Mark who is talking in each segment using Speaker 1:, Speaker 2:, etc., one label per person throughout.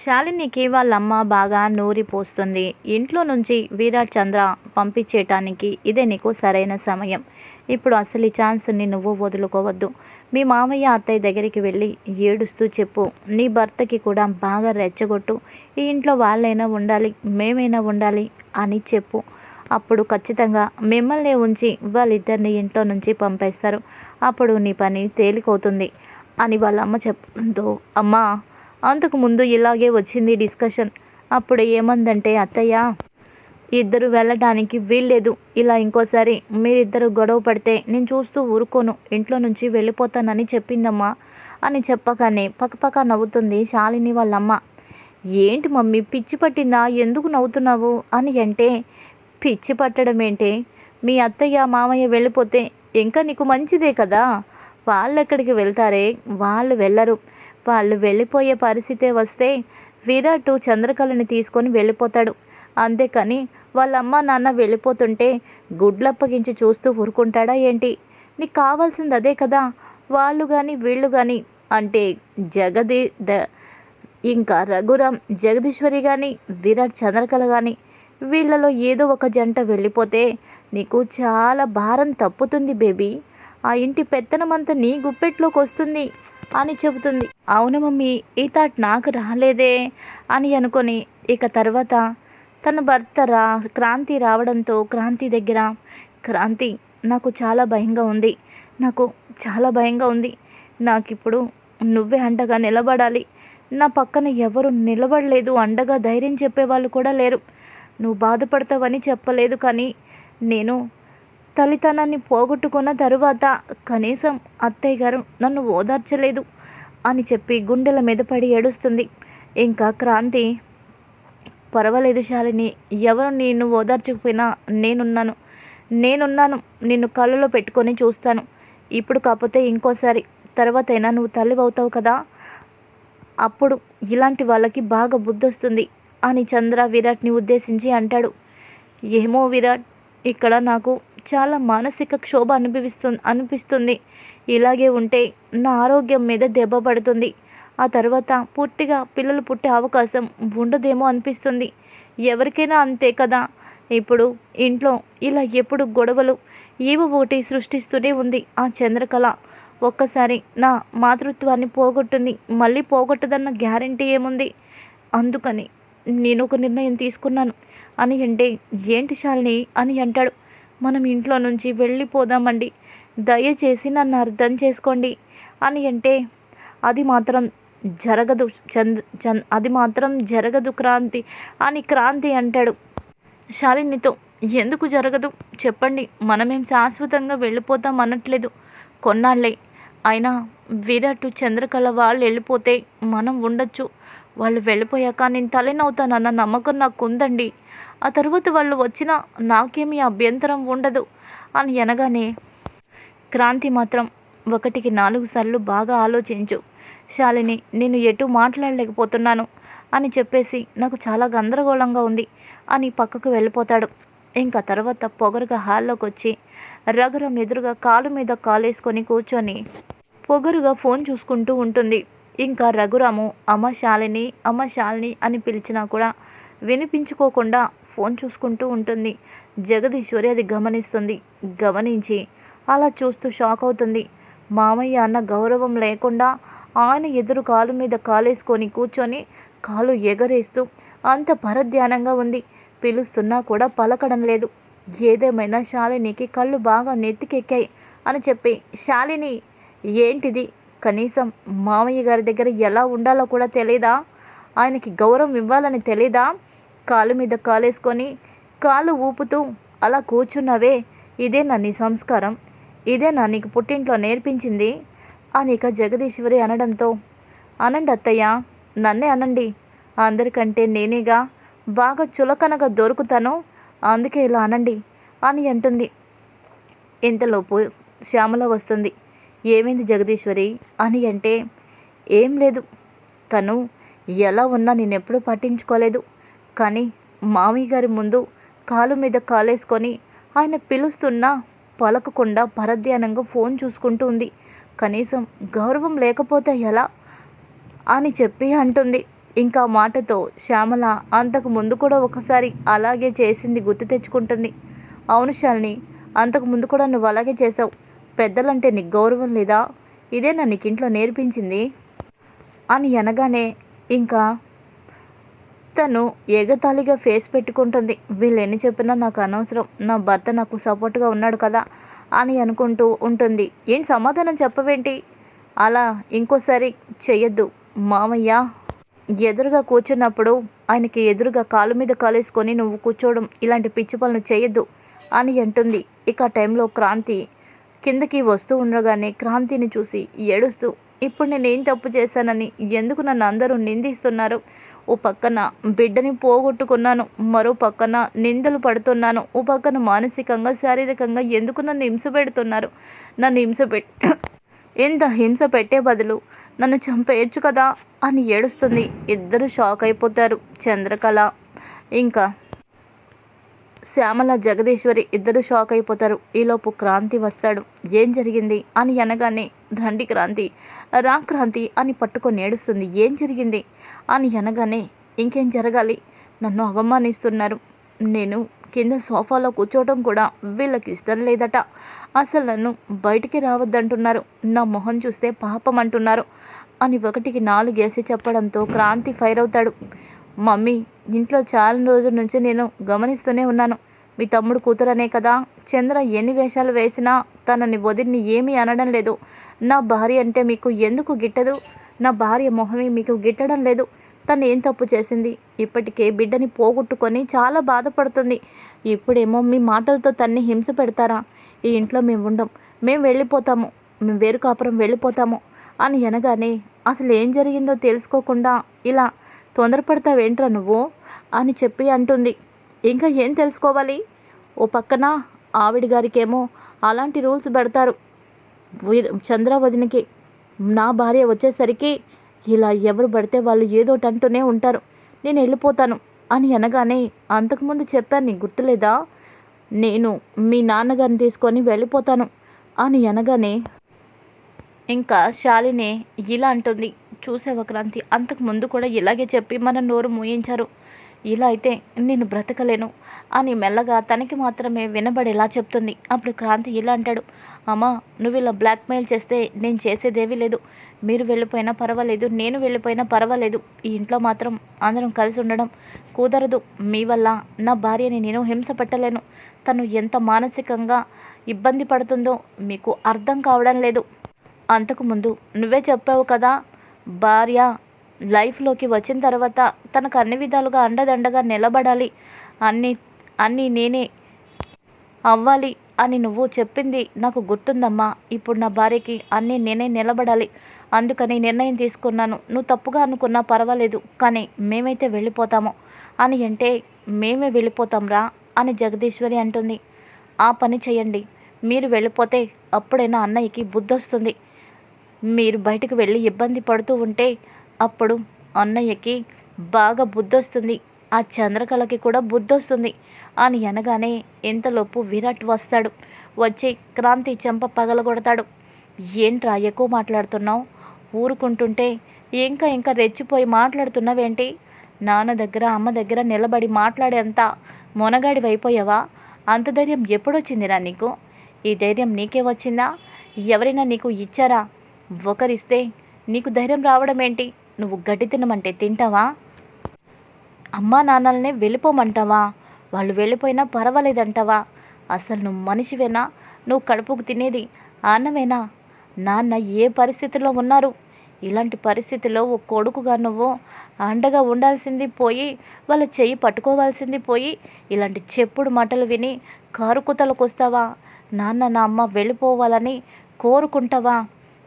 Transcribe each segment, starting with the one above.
Speaker 1: శాలినికి వాళ్ళమ్మ బాగా నూరి పోస్తుంది. ఇంట్లో నుంచి విరాట్ చంద్ర పంపించేయటానికి ఇదే నీకు సరైన సమయం. ఇప్పుడు అసలు ఈ ఛాన్స్ని నువ్వు వదులుకోవద్దు. మీ మామయ్య అత్తయ్య దగ్గరికి వెళ్ళి ఏడుస్తూ చెప్పు. నీ భర్తకి కూడా బాగా రెచ్చగొట్టు. ఈ ఇంట్లో వాళ్ళైనా ఉండాలి మేమైనా ఉండాలి అని చెప్పు. అప్పుడు ఖచ్చితంగా మిమ్మల్ని ఉంచి వాళ్ళిద్దరిని ఇంట్లో నుంచి పంపేస్తారు. అప్పుడు నీ పని తేలికవుతుంది అని వాళ్ళ అమ్మ చెప్పడంతో అమ్మా అంతకు ముందు ఇలాగే వచ్చింది డిస్కషన్. అప్పుడు ఏమందంటే అత్తయ్య ఇద్దరు వెళ్ళడానికి వీల్లేదు. ఇలా ఇంకోసారి మీరిద్దరు గొడవ పడితే నేను చూస్తూ ఊరుకోను. ఇంట్లో నుంచి వెళ్ళిపోతానని చెప్పిందమ్మా అని చెప్పగానే పక్కపక్క నవ్వుతుంది శాలిని వాళ్ళమ్మ. ఏంటి మమ్మీ పిచ్చి పట్టిందా? ఎందుకు నవ్వుతున్నావు? అని అంటే పిచ్చి పట్టడం ఏంటే? మీ అత్తయ్య మామయ్య వెళ్ళిపోతే ఇంకా నీకు మంచిదే కదా. వాళ్ళు ఎక్కడికి వెళ్తారే? వాళ్ళు వెళ్ళరు. వాళ్ళు వెళ్ళిపోయే పరిస్థితే వస్తే విరాట్ చంద్రకళని తీసుకొని వెళ్ళిపోతాడు. అంతేకాని వాళ్ళ అమ్మ నాన్న వెళ్ళిపోతుంటే గుడ్లప్పగించి చూస్తూ ఊరుకుంటాడా ఏంటి? నీకు కావాల్సింది అదే కదా వాళ్ళు కానీ వీళ్ళు కానీ అంటే జగది ద ఇంకా రఘురామ్ జగదీశ్వరి కానీ విరాట్ చంద్రకళ కానీ వీళ్ళలో ఏదో ఒక జంట వెళ్ళిపోతే నీకు చాలా భారం తప్పుతుంది బేబీ. ఆ ఇంటి పెత్తనమంతా నీ గుప్పెట్లోకి వస్తుంది అని చెబుతుంది. అవును మమ్మీ ఈ థాట్ నాకు రాలేదే అని అనుకొని ఇక తర్వాత తన భర్త రా క్రాంతి రావడంతో క్రాంతి దగ్గర క్రాంతి నాకు చాలా భయంగా ఉంది. నాకు చాలా భయంగా ఉంది. నాకు ఇప్పుడు నువ్వే అండగా నిలబడాలి. నా పక్కన ఎవరు నిలబడలేదు. అండగా ధైర్యం చెప్పేవాళ్ళు కూడా లేరు. నువ్వు బాధపడతావని చెప్పలేదు కానీ నేను తల్లితనాన్ని పోగొట్టుకున్న తరువాత కనీసం అత్తయ్య గారు నన్ను ఓదార్చలేదు అని చెప్పి గుండెల మీద పడి ఏడుస్తుంది. ఇంకా క్రాంతి పర్వాలేదు శాలిని ఎవరు నిన్ను ఓదార్చకపోయినా నేనున్నాను. నేనున్నాను. నిన్ను కళ్ళలో పెట్టుకొని చూస్తాను. ఇప్పుడు కాకపోతే ఇంకోసారి. తర్వాత అయినా నువ్వు తల్లి అవుతావు కదా. అప్పుడు ఇలాంటి వాళ్ళకి బాగా బుద్ధి వస్తుంది అని చంద్ర విరాట్ని ఉద్దేశించి అంటాడు. ఏమో విరాట్ ఇక్కడ నాకు చాలా మానసిక క్షోభ అనుభవిస్తుంది అనిపిస్తుంది. ఇలాగే ఉంటే నా ఆరోగ్యం మీద దెబ్బ పడుతుంది. ఆ తర్వాత పూర్తిగా పిల్లలు పుట్టే అవకాశం ఉండదేమో అనిపిస్తుంది. ఎవరికైనా అంతే కదా? ఇప్పుడు ఇంట్లో ఇలా ఎప్పుడు గొడవలు ఏవో ఒకటి సృష్టిస్తూనే ఉంది ఆ చంద్రకళ. ఒక్కసారి నా మాతృత్వాన్ని పోగొట్టుంది. మళ్ళీ పోగొట్టదన్న గ్యారంటీ ఏముంది? అందుకని నేను ఒక నిర్ణయం తీసుకున్నాను. అని అంటే ఏంటి శాలిని? అని అంటాడు. మనం ఇంట్లో నుంచి వెళ్ళిపోదామండి. దయచేసి నన్ను అర్థం చేసుకోండి. అని అంటే అది మాత్రం జరగదు చంద్ చంద్ అది మాత్రం జరగదు క్రాంతి అని క్రాంతి అంటాడు. శాలినితో ఎందుకు జరగదు? చెప్పండి. మనమేం శాశ్వతంగా వెళ్ళిపోతాం అనట్లేదు. కొన్నాళ్ళే. అయినా విరాట్ చంద్రకళ వాళ్ళు వెళ్ళిపోతే మనం ఉండొచ్చు. వాళ్ళు వెళ్ళిపోయాక నేను తలనవుతానన్న నమ్మకం నాకు ఉందండి. ఆ తర్వాత వాళ్ళు వచ్చినా నాకేమీ అభ్యంతరం ఉండదు అని అనగానే క్రాంతి మాత్రం ఒకటికి నాలుగు సార్లు బాగా ఆలోచించు. శాలిని నేను ఎటు మాట్లాడలేకపోతున్నాను అని చెప్పేసి నాకు చాలా గందరగోళంగా ఉంది అని పక్కకు వెళ్ళిపోతాడు. ఇంకా తర్వాత పొగరుగా హాల్లోకి వచ్చి రఘురం ఎదురుగా కాలు మీద కాలేసుకొని కూర్చొని పొగరుగా ఫోన్ చూసుకుంటూ ఉంటుంది. ఇంకా రఘురాము అమ్మ శాలిని అమ్మ శాలిని అని పిలిచినా కూడా వినిపించుకోకుండా ఫోన్ చూసుకుంటూ ఉంటుంది. జగదీశ్వరి అది గమనిస్తుంది. గమనించి అలా చూస్తూ షాక్ అవుతుంది. మామయ్య అన్న గౌరవం లేకుండా ఆయన ఎదురు కాలు మీద కాలేసుకొని కూర్చొని కాలు ఎగరేస్తూ అంత పరధ్యానంగా ఉంది. పిలుస్తున్నా కూడా పలకడం లేదు. ఏదేమైనా శాలినికి కళ్ళు బాగా నెత్తికెక్కాయి అని చెప్పి శాలిని ఏంటిది? కనీసం మామయ్య గారి దగ్గర ఎలా ఉండాలో కూడా తెలీదా? ఆయనకి గౌరవం ఇవ్వాలని తెలీదా? కాలు మీద కాలేసుకొని కాలు ఊపుతూ అలా కూర్చున్నవే ఇదే నా నీ సంస్కారం ఇదే నా నీకు పుట్టింట్లో నేర్పించింది అని ఇక జగదీశ్వరి అనడంతో అనండి అత్తయ్య నన్నే అనండి అందరికంటే నేనేగా బాగా చులకనగా దొరుకుతాను అందుకే ఇలా అనండి అని అంటుంది. ఇంతలోపు శ్యామల వస్తుంది. ఏమైంది జగదీశ్వరి అని అంటే ఏం లేదు తను ఎలా ఉన్నా నేను ఎప్పుడూ పట్టించుకోలేదు. కానీ మామయ్య గారి ముందు కాలు మీద కాలేసుకొని ఆయన పిలుస్తున్నా పలకకుండా పరధ్యానంగా ఫోన్ చూసుకుంటూ ఉంది. కనీసం గౌరవం లేకపోతే ఎలా? అని చెప్పి అంటుంది. ఇంకా మాటతో శ్యామల అంతకు ముందు కూడా ఒకసారి అలాగే చేసింది గుర్తు తెచ్చుకుంటుంది. అవును శాలిని అంతకు ముందు కూడా నువ్వు అలాగే చేసావు పెద్దలంటే నీకు గౌరవం లేదా? ఇదే నా నీకు ఇంట్లో నేర్పించింది? అని అనగానే ఇంకా తను ఎగతాళిగా ఫేస్ పెట్టుకుంటుంది. వీళ్ళు ఎన్ని చెప్పినా నాకు అనవసరం. నా భర్త నాకు సపోర్ట్గా ఉన్నాడు కదా అని అనుకుంటూ ఉంటుంది. ఏం సమాధానం చెప్పవేంటి? అలా ఇంకోసారి చెయ్యొద్దు. మామయ్య ఎదురుగా కూర్చున్నప్పుడు ఆయనకి ఎదురుగా కాలు మీద కాలేసుకొని నువ్వు కూర్చోవడం ఇలాంటి పిచ్చి పనులు చేయొద్దు అని అంటుంది. ఇక ఆ టైంలో క్రాంతి కిందకి వస్తూ ఉండగానే క్రాంతిని చూసి ఏడుస్తూ ఇప్పుడు నేను ఏం తప్పు చేశానని ఎందుకు నన్ను అందరూ నిందిస్తున్నారు? ఓ పక్కన బిడ్డని పోగొట్టుకున్నాను మరో పక్కన నిందలు పడుతున్నాను. ఓ పక్కన మానసికంగా శారీరకంగా ఎందుకు నన్ను హింస పెడుతున్నారు? నన్ను హింస పెట్ ఎంత హింస పెట్టే బదులు నన్ను చంపేయచ్చు కదా అని ఏడుస్తుంది. ఇద్దరు షాక్ అయిపోతారు. చంద్రకళ ఇంకా శ్యామల జగదీశ్వరి ఇద్దరు షాక్ అయిపోతారు. ఈలోపు క్రాంతి వస్తాడు. ఏం జరిగింది? అని అనగానే రండి క్రాంతి. రా క్రాంతి అని పట్టుకొని ఏడుస్తుంది. ఏం జరిగింది? అని అనగానే ఇంకేం జరగాలి? నన్ను అవమానిస్తున్నారు. నేను కింద సోఫాలో కూర్చోవడం కూడా వీళ్ళకి ఇష్టం లేదట. అసలు నన్ను బయటికి రావద్దంటున్నారు. నా మొహం చూస్తే పాపం అంటున్నారు. అని ఒకటికి నాలుగేసి చెప్పడంతో క్రాంతి ఫైర్ అవుతాడు. మమ్మీ ఇంట్లో చాలా రోజుల నుంచి నేను గమనిస్తూనే ఉన్నాను. మీ తమ్ముడు కూతురనే కదా. చంద్ర ఎన్ని వేషాలు వేసినా తనని వదిలిని ఏమీ అనడం లేదు. నా భార్య అంటే మీకు ఎందుకు గిట్టదు? నా భార్య మొహమే మీకు గిట్టడం లేదు. తను ఏం తప్పు చేసింది? ఇప్పటికే బిడ్డని పోగొట్టుకొని చాలా బాధపడుతుంది. ఇప్పుడేమో మీ మాటలతో తన్ని హింస పెడతారా? ఈ ఇంట్లో మేము ఉండం. మేము వెళ్ళిపోతాము. మేము వేరు కాపురం వెళ్ళిపోతాము. అని అనగానే అసలు ఏం జరిగిందో తెలుసుకోకుండా ఇలా తొందరపడతావేంట్రా నువ్వు? అని చెప్పి అంటుంది. ఇంకా ఏం తెలుసుకోవాలి? ఓ పక్కన ఆవిడ గారికేమో అలాంటి రూల్స్ పెడతారు. వీర్ నా భార్య వచ్చేసరికి ఇలా ఎవరు పడితే వాళ్ళు ఏదోటి అంటూనే ఉంటారు. నేను వెళ్ళిపోతాను అని అనగానే అంతకుముందు చెప్పాను నీకు గుర్తులేదా? నేను మీ నాన్నగారిని తీసుకొని వెళ్ళిపోతాను అని అనగానే ఇంకా శాలిని ఇలా అంటుంది చూసే క్రాంతి? అంతకు ముందు కూడా ఇలాగే చెప్పి మన నోరు మూయించారు. ఇలా అయితే నేను బ్రతకలేను అని మెల్లగా తనకి మాత్రమే వినబడేలా చెప్తుంది. అప్పుడు క్రాంతి ఇలా అంటాడు అమ్మా నువ్వు ఇలా బ్లాక్మెయిల్ చేస్తే నేను చేసేదేమీ లేదు. మీరు వెళ్ళిపోయినా పర్వాలేదు నేను వెళ్ళిపోయినా పర్వాలేదు. ఈ ఇంట్లో మాత్రం అందరం కలిసి ఉండడం కుదరదు. మీ వల్ల నా భార్యని నేను హింస పెట్టలేను. తను ఎంత మానసికంగా ఇబ్బంది పడుతుందో మీకు అర్థం కావడం లేదు. అంతకుముందు నువ్వే చెప్పావు కదా భార్య లైఫ్లోకి వచ్చిన తర్వాత తనకు అన్ని విధాలుగా అండదండగా నిలబడాలి. అన్ని అన్నీ నేనే అవ్వాలి అని నువ్వు చెప్పింది నాకు గుర్తుందమ్మా. ఇప్పుడు నా భార్యకి అన్నీ నేనే నిలబడాలి. అందుకని నిర్ణయం తీసుకున్నాను. నువ్వు తప్పుగా అనుకున్నా పర్వాలేదు కానీ మేమైతే వెళ్ళిపోతాము. అని అంటే మేమే వెళ్ళిపోతాంరా అని జగదీశ్వరి అంటుంది. ఆ పని చేయండి. మీరు వెళ్ళిపోతే అప్పుడైనా అన్నయ్యకి బుద్ధి వస్తుంది మీరు బయటకు వెళ్ళి ఇబ్బంది పడుతూ ఉంటే అప్పుడు అన్నయ్యకి బాగా బుద్ధొస్తుంది. ఆ చంద్రకళకి కూడా బుద్ధొస్తుంది. అని అనగానే ఇంతలోపు విరాట్ వస్తాడు. వచ్చి క్రాంతి చెంప పగలగొడతాడు. ఏంట్రా ఎక్కువ మాట్లాడుతున్నావు? ఊరుకుంటుంటే ఇంకా ఇంకా రెచ్చిపోయి మాట్లాడుతున్నావేంటి? నాన్న దగ్గర అమ్మ దగ్గర నిలబడి మాట్లాడేంత మొనగాడి అయిపోయావా అంత ధైర్యం ఎప్పుడొచ్చిందిరా నీకు? ఈ ధైర్యం నీకే వచ్చిందా? ఎవరైనా నీకు ఇచ్చారా? ఒకరిస్తే నీకు ధైర్యం రావడం ఏంటి నువ్వు గడ్డి తినమంటే తింటావా? అమ్మా నాన్నలనే వెళ్ళిపోమంటావా? వాళ్ళు వెళ్ళిపోయినా పర్వాలేదంటావా? అసలు నువ్వు మనిషివేనా? నువ్వు కడుపుకు తినేది అన్నమేనా? నాన్న ఏ పరిస్థితిలో ఉన్నారు? ఇలాంటి పరిస్థితిలో ఓ కొడుకుగా నువ్వు అండగా ఉండాల్సింది పోయి వాళ్ళ చెయ్యి పట్టుకోవాల్సింది పోయి ఇలాంటి చెప్పుడు మాటలు విని కారుకుతలకు వస్తావా? నాన్న నా అమ్మ వెళ్ళిపోవాలని కోరుకుంటావా?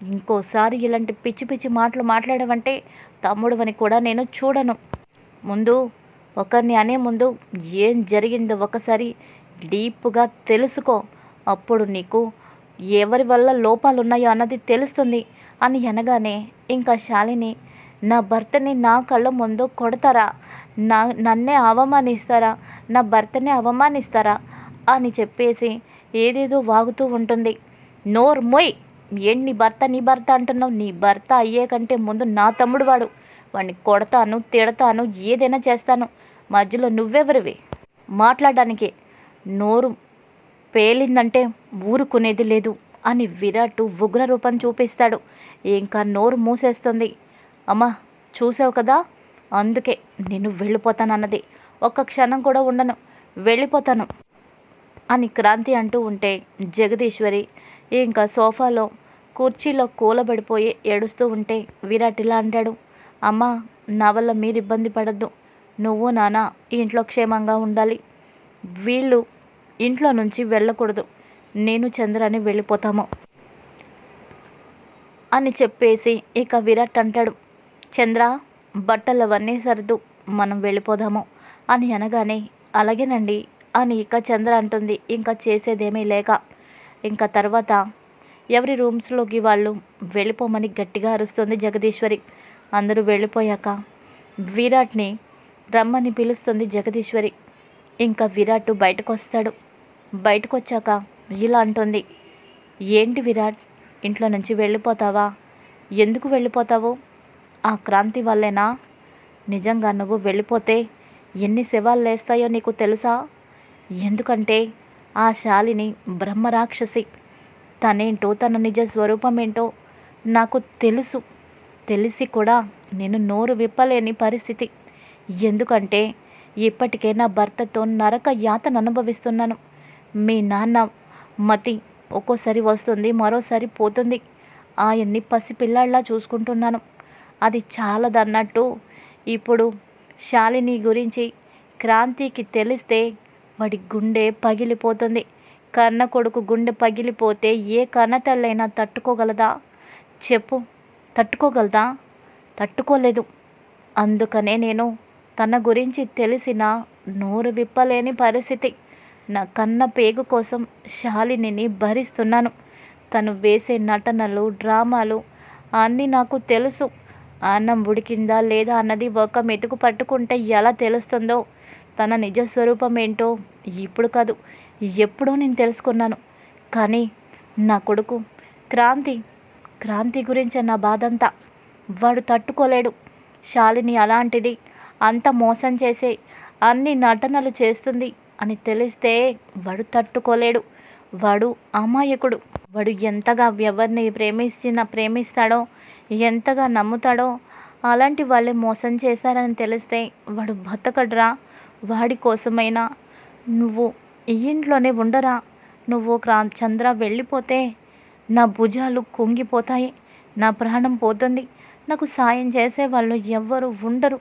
Speaker 1: ఇంకోసారి ఇలాంటి పిచ్చి పిచ్చి మాటలు మాట్లాడవంటే తమ్ముడువని కూడా నేను చూడను. ముందు ఒకరిని అనే ముందు ఏం జరిగిందో ఒకసారి డీప్గా తెలుసుకో. అప్పుడు నీకు ఎవరి వల్ల లోపాలు ఉన్నాయో అన్నది తెలుస్తుంది అని అనగానే ఇంకా శాలిని నా భర్తని నా కళ్ళ ముందు కొడతారా? నా నన్నే అవమానిస్తారా? నా భర్తనే అవమానిస్తారా? అని చెప్పేసి ఏదేదో వాగుతూ ఉంటుంది. నోర్ మొయ్ ఏం నీ భర్త నీ భర్త అంటున్నావు? నీ భర్త అయ్యే కంటే ముందు నా తమ్ముడు వాడు. వాడిని కొడతాను తిడతాను ఏదైనా చేస్తాను. మధ్యలో నువ్వెవరివి? మాట్లాడడానికి. నోరు పేలిందంటే ఊరుకునేది లేదు అని విరాట్ ఉగ్ర రూపం చూపిస్తాడు. ఇంకా నోరు మూసేస్తుంది. అమ్మా చూసావు కదా? అందుకే నేను వెళ్ళిపోతానన్నది. ఒక్క క్షణం కూడా ఉండను. వెళ్ళిపోతాను అని క్రాంతి అంటూ ఉంటే జగదీశ్వరి ఇంకా సోఫాలో కుర్చీలో కూలబడిపోయి ఏడుస్తూ ఉంటే విరాట్ ఇలా అంటాడు అమ్మా నా వల్ల మీరు ఇబ్బంది పడద్దు. నువ్వు నాన్న ఇంట్లో క్షేమంగా ఉండాలి. వీళ్ళు ఇంట్లో నుంచి వెళ్ళకూడదు. నేను చంద్రాని వెళ్ళిపోతాము అని చెప్పేసి ఇక విరాట్ అంటాడు చంద్ర బట్టలు అవన్నీ సర్దు మనం వెళ్ళిపోదాము అని అనగానే అలాగేనండి అని ఇక చంద్ర అంటుంది ఇంకా చేసేదేమీ లేక ఇంకా తర్వాత ఎవరి రూమ్స్లోకి వాళ్ళు వెళ్ళిపోమని గట్టిగా అరుస్తుంది జగదీశ్వరి. అందరూ వెళ్ళిపోయాక విరాట్ని రమ్మని పిలుస్తుంది జగదీశ్వరి. ఇంకా విరాట్ బయటకు వస్తాడు బయటకు వచ్చాక ఇలా అంటుంది. ఏంటి విరాట్ ఇంట్లో నుంచి వెళ్ళిపోతావా? ఎందుకు వెళ్ళిపోతావు? ఆ క్రాంతి వల్లేనా? నిజంగా నువ్వు వెళ్ళిపోతే ఎన్ని శవాలు లేస్తాయో నీకు తెలుసా? ఎందుకంటే ఆ శాలిని బ్రహ్మరాక్షసి. తనేంటో తన నిజ స్వరూపం ఏంటో నాకు తెలుసు. తెలిసి కూడా నేను నోరు విప్పలేని పరిస్థితి. ఎందుకంటే ఇప్పటికే నా భర్తతో నరక యాతను అనుభవిస్తున్నాను. మీ నాన్న మతి ఒక్కోసారి వస్తుంది మరోసారి పోతుంది. ఆయన్ని పసిపిల్లాళ్ళ చూసుకుంటున్నాను. అది చాలదన్నట్టు ఇప్పుడు శాలిని గురించి క్రాంతికి తెలిస్తే వాడి గుండె పగిలిపోతుంది. కన్న కొడుకు గుండె పగిలిపోతే ఏ కన్న తల్లైనా తట్టుకోగలదా? చెప్పు తట్టుకోగలదా? తట్టుకోలేదు. అందుకనే నేను తన గురించి తెలిసిన నోరు విప్పలేని పరిస్థితి. నా కన్న పేగు కోసం శాలినిని భరిస్తున్నాను. తను వేసే నటనలు డ్రామాలు అన్నీ నాకు తెలుసు. అన్నం ఉడికిందా లేదా అన్నది ఒక మెతుకు పట్టుకుంటే ఎలా తెలుస్తుందో తన నిజ స్వరూపం ఏంటో ఇప్పుడు కాదు ఎప్పుడో నేను తెలుసుకున్నాను. కానీ నా కొడుకు క్రాంతి క్రాంతి గురించి నా బాధంతా వాడు తట్టుకోలేడు. శాలిని అలాంటిది అంత మోసం చేసే అన్ని నటనలు చేస్తుంది అని తెలిస్తే వాడు తట్టుకోలేడు. వాడు అమాయకుడు. వాడు ఎంతగా ఎవరిని ప్రేమించిన ప్రేమిస్తాడో ఎంతగా నమ్ముతాడో అలాంటి వాళ్ళే మోసం చేశారని తెలిస్తే వాడు బతకడ్రా. వాడి కోసమైనా. నువ్వు ఈ ఇంట్లోనే ఉండరా? నువ్వు క్రా చంద్ర వెళ్ళిపోతే నా భుజాలు కుంగిపోతాయి. నా ప్రాణం పోతుంది. నాకు సాయం చేసే వాళ్ళు ఎవ్వరు ఉండరు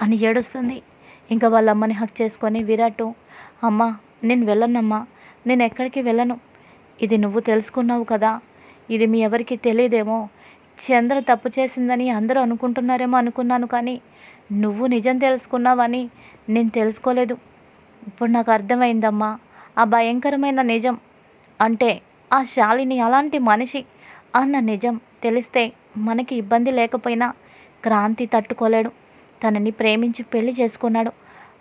Speaker 1: అని ఏడుస్తుంది. ఇంకా వాళ్ళ అమ్మని హక్ చేసుకొని విరాటు అమ్మ నేను వెళ్ళనమ్మా. నేను ఎక్కడికి వెళ్ళను? ఇది నువ్వు తెలుసుకున్నావు కదా? ఇది మీ ఎవరికి తెలియదేమో? చంద్ర తప్పు చేసిందని అందరూ అనుకుంటున్నారేమో అనుకున్నాను కానీ నువ్వు నిజం తెలుసుకున్నావని నేను తెలుసుకోలేదు. ఇప్పుడు నాకు అర్థమైందమ్మా. ఆ భయంకరమైన నిజం అంటే ఆ శాలిని అలాంటి మనిషి అన్న నిజం తెలిస్తే మనకి ఇబ్బంది లేకపోయినా క్రాంతి తట్టుకోలేడు. తనని ప్రేమించి పెళ్ళి చేసుకున్నాడు.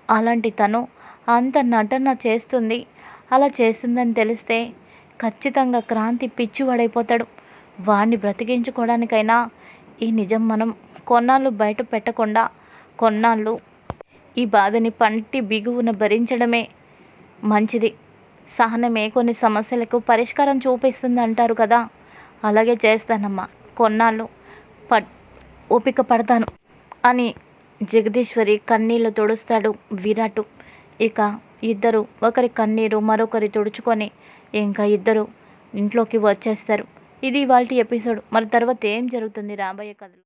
Speaker 1: అలాంటి తను అంత నటన చేస్తుంది. అలా చేస్తుందని తెలిస్తే ఖచ్చితంగా క్రాంతి పిచ్చివాడైపోతాడు. వాడిని బ్రతికించుకోవడానికైనా ఈ నిజం మనం కొన్నాళ్ళు బయట పెట్టకుండా కొన్నాళ్ళు ఈ బాధని పంటి బిగువున భరించడమే మంచిది. సహనమే కొన్ని సమస్యలకు పరిష్కారం చూపిస్తుంది అంటారు కదా. అలాగే చేస్తానమ్మా. కొన్నాళ్ళు ప ఓపిక పడతాను అని జగదీశ్వరి కన్నీళ్ళు తుడుస్తాడు విరాటు. ఇక ఇద్దరు ఒకరి కన్నీరు మరొకరి తుడుచుకొని ఇంకా ఇద్దరు ఇంట్లోకి వచ్చేస్తారు. ఇది వాళ్ళ ఎపిసోడ్. మరి తర్వాత ఏం జరుగుతుంది రాబోయే కథలు?